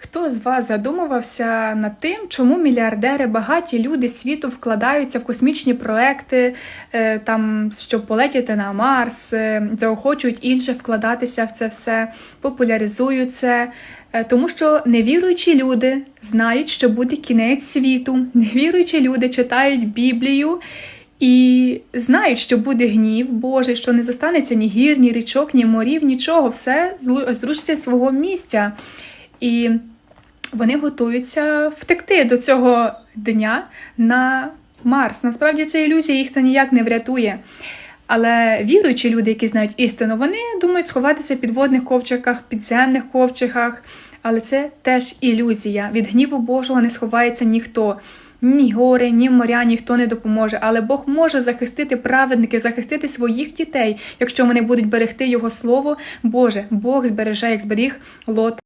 Хто з вас задумувався над тим, чому мільярдери, багаті люди світу вкладаються в космічні проекти, е, там, щоб полетіти на Марс, е, заохочують інших вкладатися в це все, популяризують це? Е, Тому що невіруючі люди знають, що буде кінець світу, невіруючі люди читають Біблію і знають, що буде гнів Божий, що не зостанеться ні гір, ні річок, ні морів, нічого, все зрушиться з свого місця. І вони готуються втекти до цього дня на Марс. Насправді це ілюзія, їх це ніяк не врятує. Але віруючі люди, які знають істину, вони думають сховатися в підводних ковчиках, підземних ковчиках. Але це теж ілюзія. Від гніву Божого не сховається ніхто. Ні гори, ні моря, ніхто не допоможе. Але Бог може захистити праведники, захистити своїх дітей, якщо вони будуть берегти Його слово. Боже, Бог збереже, як зберіг Лот.